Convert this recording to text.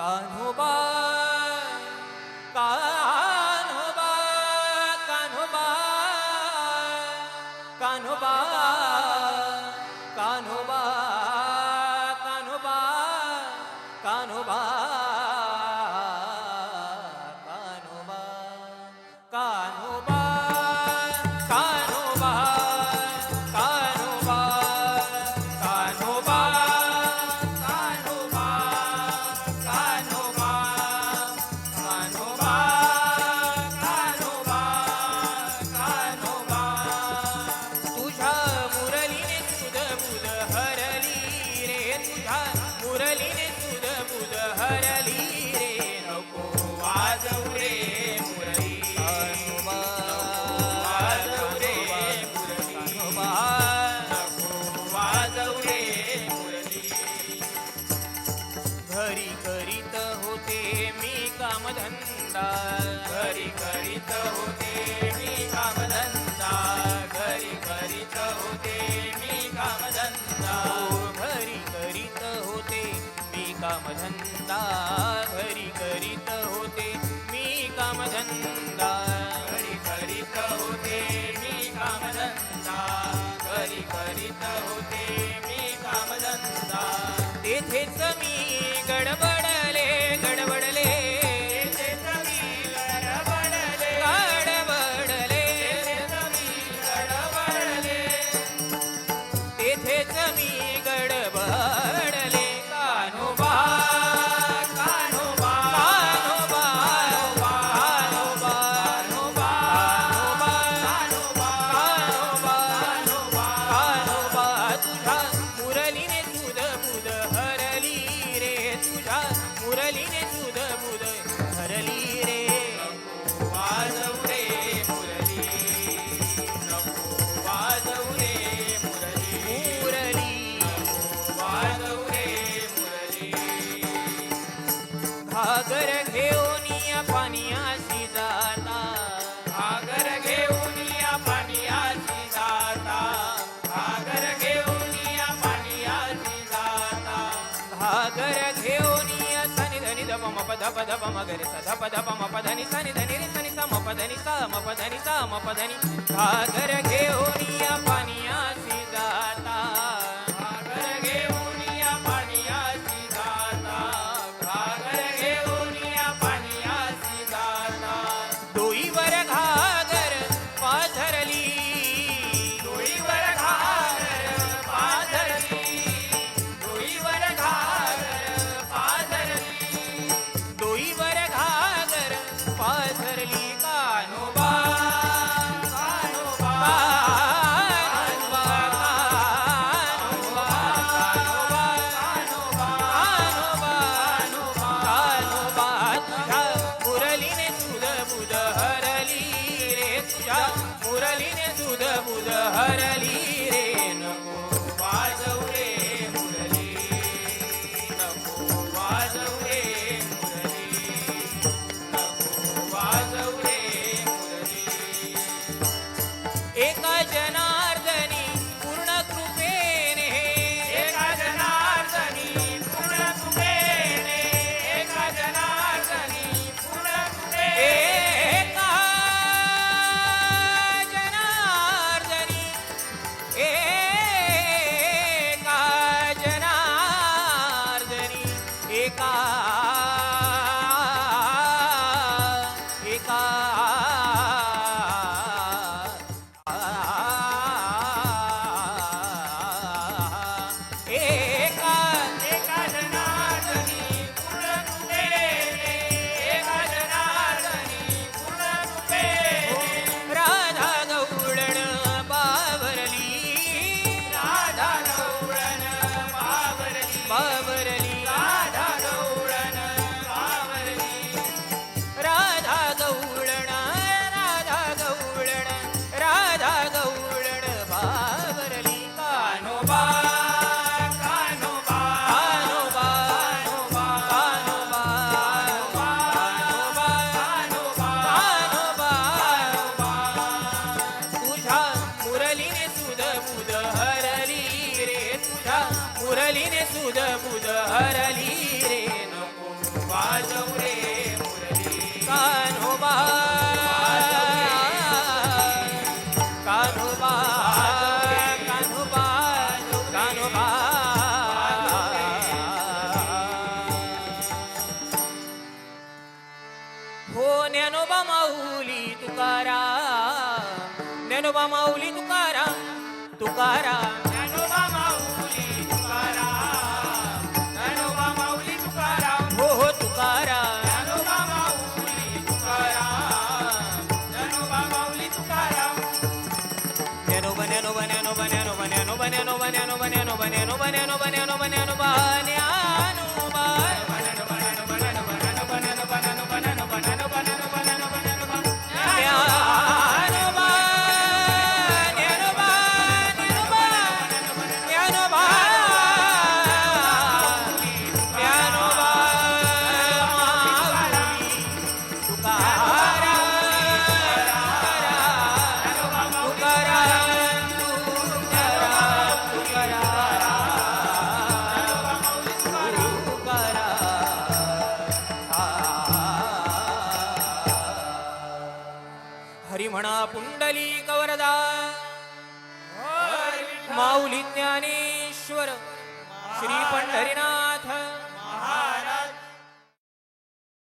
干活吧。कामधंदा घरी करीत होते मी कामधंदा. घरी करीत होते मी कामधंदा. घरी करीत होते मी कामधंदा. घरी करीत होते मी कामधंदा. घरी करीत होते मी कामधंदा. घरी करीत होते मी कामधंदा. तेथेच मी गडबड పద పద ప మగరి సద పద ప మ పదని సని ధని రి సని స మ పదని స మ పదని స మ సాగర ఘేవనియా పానియా हरली रे नको वाजवू रे मुरली. कान्होबा कान्होबा कान्होबा कान्होबा हो ज्ञानोबा माऊली तुकारा ज्ञानोबा माऊली तुकाराम. तुकारा हरी म्हणा पुंडली कवरदा। माऊली ज्ञानेश्वर श्री पंढरीनाथ।